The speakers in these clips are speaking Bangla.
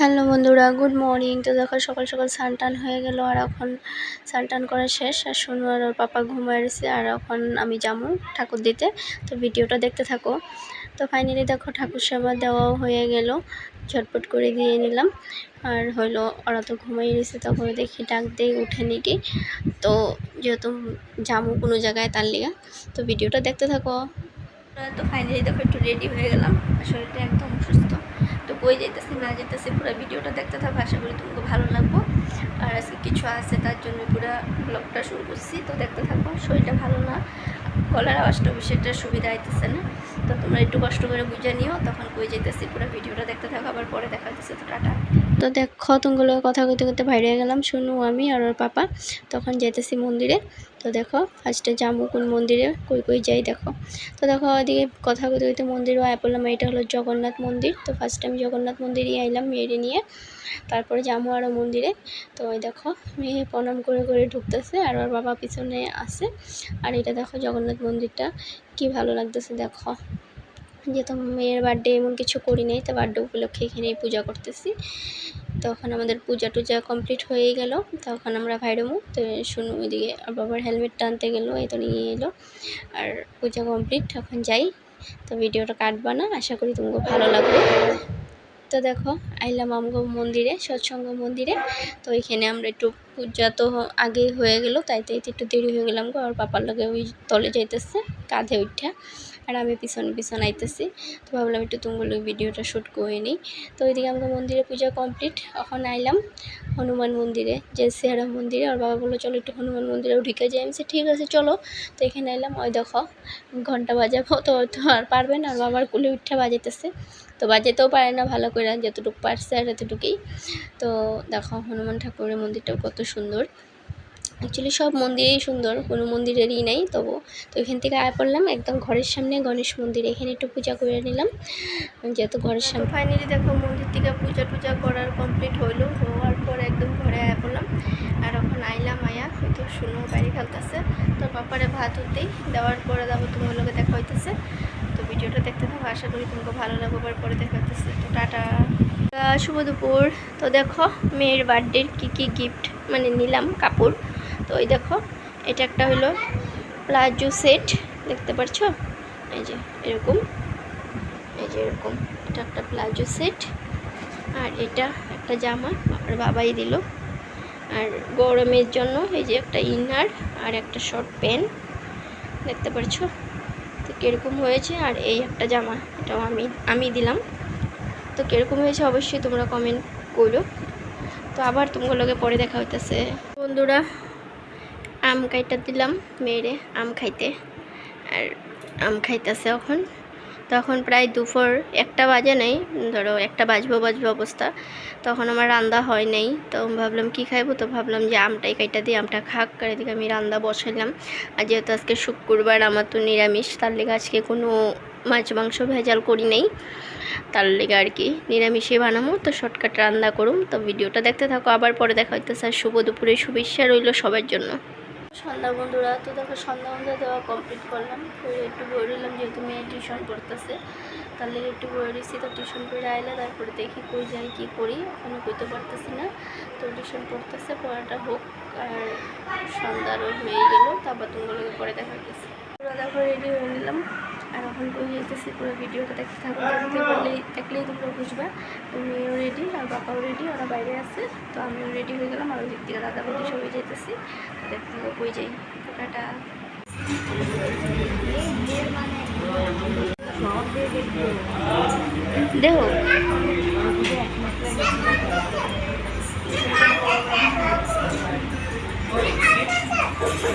হ্যালো বন্ধুরা, গুড মর্নিং। তো দেখো, সকাল সকাল স্নান টান হয়ে গেল, আর এখন স্নান টান করা শেষ, আর সোনু আর ওর পাপা ঘুমায় রয়েছে, আর এখন আমি যাব ঠাকুর দিতে। তো ভিডিওটা দেখতে থাকো। তো ফাইনালি দেখো, ঠাকুর সেবা দেওয়াও হয়ে গেল, ঝটপট করে দিয়ে নিলাম। আর হলো, ওরা তো ঘুমাই রয়েছে তখন দেখি ডাক দিয়ে উঠে নাকি তো যেহেতু যাব কোনো জায়গায় তার লিগা, তো ভিডিওটা দেখতে থাকো। তো ফাইনালি দেখো, একটু রেডি হয়ে গেলাম আসলে একদম অসুস্থ বই যেতেছি না যেতেছি পুরো ভিডিওটা দেখতে থাকো, আশা করি তোমাকে ভালো লাগবো। আর আজকে কিছু আছে, তার জন্য পুরো ব্লগটা শুরু করছি। তো দেখতে থাকো, শরীরটা ভালো না, গলার আওয়াজটা সেটা সুবিধা আইতেছে না। তো তোমরা একটু কষ্ট করে বুঝে নিও, তখন কই যেতেছি পুরো ভিডিওটা দেখতে থাকো, আবার পরে দেখা যাচ্ছে তো টাটা। তো দেখো, তোমাগুলো কথা কইতে করতে বাইরে গেলাম। শুনু আমি আর ওর পাপা তখন যেতেছি মন্দিরে। তো দেখো, ফার্স্টে যাব কোন মন্দিরে, কই কই যাই দেখো। তো দেখো ওদিকে কথা কইতে কইতে মন্দিরও আয় পড়লাম এটা হলো জগন্নাথ মন্দির। তো ফার্স্ট আমি জগন্নাথ মন্দিরই আইলাম মেয়েরে নিয়ে। তারপরে যাব আরও মন্দিরে। তো ওই দেখো, মেয়ে প্রণাম করে করে ঢুকতেছে আর ওর বাবা পিছনে আছে। আর এটা দেখো জগন্নাথ মন্দিরটা, কি ভালো লাগতেছে দেখো। যেহেতু মেয়ের বার্থডে এমন কিছু করি নাই, তো বার্থডে উপলক্ষে এখানেই পূজা করতেছি। তখন আমাদের পূজা টুজা কমপ্লিট হয়ে গেল। তখন আমরা ভাইরমু তো শুনু ওইদিকে আর বাবার হেলমেট টানতে গেলো, এই তো নিয়ে এলো। আর পূজা কমপ্লিট এখন যাই। তো ভিডিওটা কাটবা না, আশা করি তোমাকে ভালো লাগবে। তো দেখো, আইলাম আমগো মন্দিরে, সৎসঙ্গ মন্দিরে। তো এখানে আমরা একটু পূজা তো আগেই হয়ে গেল, তাই তাই একটু দেরি হয়ে গেলাম গো, আর পাপার লগে ওই তলে যাইতেছে। কাঁধে উঠা। আর আমি পিছনে পিছনে আইতেছি। তো ভাবলাম একটু তুমগুলো ভিডিওটা শ্যুট করে নিই। তো ওইদিকে আমাকে মন্দিরে পূজা কমপ্লিট। এখন আইলাম হনুমান মন্দিরে, যে সেহারা মন্দিরে। আর বাবা বলল, চলো একটু হনুমান মন্দিরেও ঢুকে যাই। আমি ঠিক আছে, চলো। তো এখানে এলাম ওই দেখো, ঘণ্টা বাজাবো। তো তো আর পারবে না। আর বাবার কুলে উঠা বাজাইতেছে। তো বাজাতেও পারে না ভালো করে যতটুকু পারছে আর এতটুকুই। তো দেখো, হনুমান ঠাকুরের মন্দিরটাও কত সুন্দর। অ্যাকচুয়ালি সব মন্দিরেই সুন্দর, কোনো মন্দিরেরই নাই তবু তো এখান থেকে আয় পড়লাম, একদম ঘরের সামনে গণেশ মন্দির, এখানে একটু পূজা করে নিলাম। যেহেতু ঘরের সামনে। ফাইনালি দেখো মন্দির থেকে পূজা টুজা করার কমপ্লিট হইল, হওয়ার পর একদম ঘরে আয় পড়লাম। আর এখন আইলাম আয়া হয়তো শুনো বাড়ি খেলতেছে তো বাপারে ভাত হতেই দেওয়ার পরে যাব, তোমার লোকে দেখা হইতেছে। তো ভিডিওটা দেখতে থাকো, আশা করি তোমাকে ভালো লাগবার পরে দেখা হইতেছে। তো টাটা। শুভ দুপুর। তো দেখো, মেয়ের বার্থডের কী কী গিফট মানে নিলাম কাপড়। তো ওই দেখো, এটা একটা হলো প্লাজো সেট, দেখতে পাচ্ছ এই যে, এরকম। এই যে এরকম, এটা একটা প্লাজো সেট। আর এটা একটা জামা আর বাবাই দিল। আর গরমের জন্য এই যে একটা ইনার আর একটা শর্ট প্যান্ট, দেখতে পাচ্ছ তো কীরকম হয়েছে? আর এই একটা জামা, এটাও আমি আমি দিলাম। তো কীরকম হয়েছে অবশ্যই তোমরা কমেন্ট করো। তো আবার তোমাগুলোকে পরে দেখা হইতেছে। বন্ধুরা আম কাইটা দিলাম মেয়েরে, আম খাইতে। আর আম খাইতেছে এখন। তখন প্রায় দুপুর একটা বাজে নাই, ধরো একটা বাজবো বাজবো অবস্থা। তখন আমার রান্না হয় নাই, তো ভাবলাম, কি খাইবো? তো ভাবলাম যে আমটাই কাইটা দিয়ে আমটা খাক। করে দিকে আমি রান্না বসাইলাম। আর যেহেতু আজকে শুক্রবার, আমার তো নিরামিষ, তার লেগে আজকে কোনো মাছ মাংস ভেজাল করি নাই। তার লেগে আর কি নিরামিষে বানাবো তো শর্টকাট রান্না করুম। তো ভিডিওটা দেখতে থাকো, আবার পরে দেখা হইতেছে। আর শুভ দুপুরে শুভেচ্ছা রইল সবার জন্য। সন্ধ্যা বন্ধুরা, তো দেখো সন্ধ্যা বন্ধুরা দেওয়া কমপ্লিট করলাম। করে একটু বই রইলাম, যেহেতু মেয়ে টিউশন পড়তেছে। তার লেগে একটু বই রয়েছি তো টিউশন পড়ে আইলে তারপরে দেখি কই যাই, কী করি এখনও কইতে পারতেছি না। তো টিউশন পড়তেছে, পড়াটা হোক, আর সন্ধ্যারও হয়ে গেল তারপর তোমাগুলোকে পরে দেখা গেছে দেখো রেডি হয়ে নিলাম। আর এখন বই যেতেছি পুরো ভিডিওটা দেখতে থাকো, দেখতে পারলে দেখলেই তোমরা বুঝবা। তুমিও রেডি আর বাবাও রেডি ওরা বাইরে আছে, তো আমিও রেডি হয়ে গেলাম, আর ওই থেকে দাদা বৌদি সবাই যেতেছি দেখতে থাকো, বই যাই। টাটা। দেখো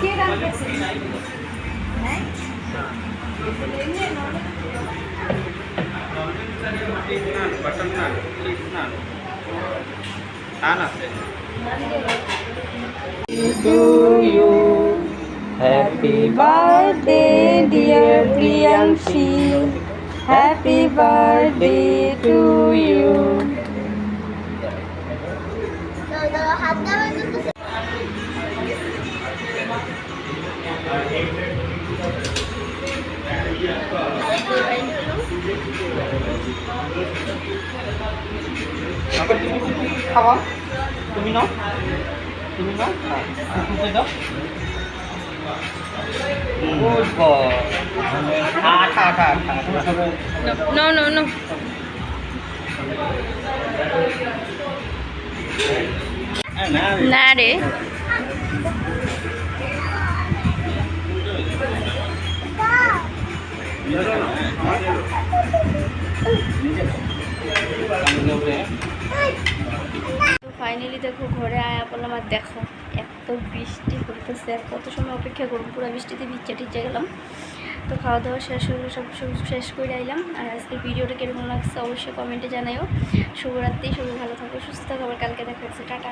কে রাখতেছে হ্যাঁ? To you, happy birthday, dear Priyanshi. Happy birthday to you. খাওয়া। তুমি নাও। তুমি নাও। হ্যাঁ। কুকুরকে দাও। গুড বয় আঠা আঠা আঠা নো নো নো না রে। তো ফাইনালি দেখো ঘরে আয়া বললাম, আর দেখো, এত বৃষ্টি পড়তেছে আর কত সময় অপেক্ষা করুন পুরো বৃষ্টিতে ভিজে টিজে গেলাম। তো খাওয়া দাওয়া শেষ হলো, সব শেষ করে আইলাম। আর আজকের ভিডিওটা কীরকম লাগছে অবশ্যই কমেন্টে জানাইও। শুভরাত্রি, সবাই ভালো থাকো, সুস্থ থাকো, আবার কালকে দেখা হচ্ছে। টাটা।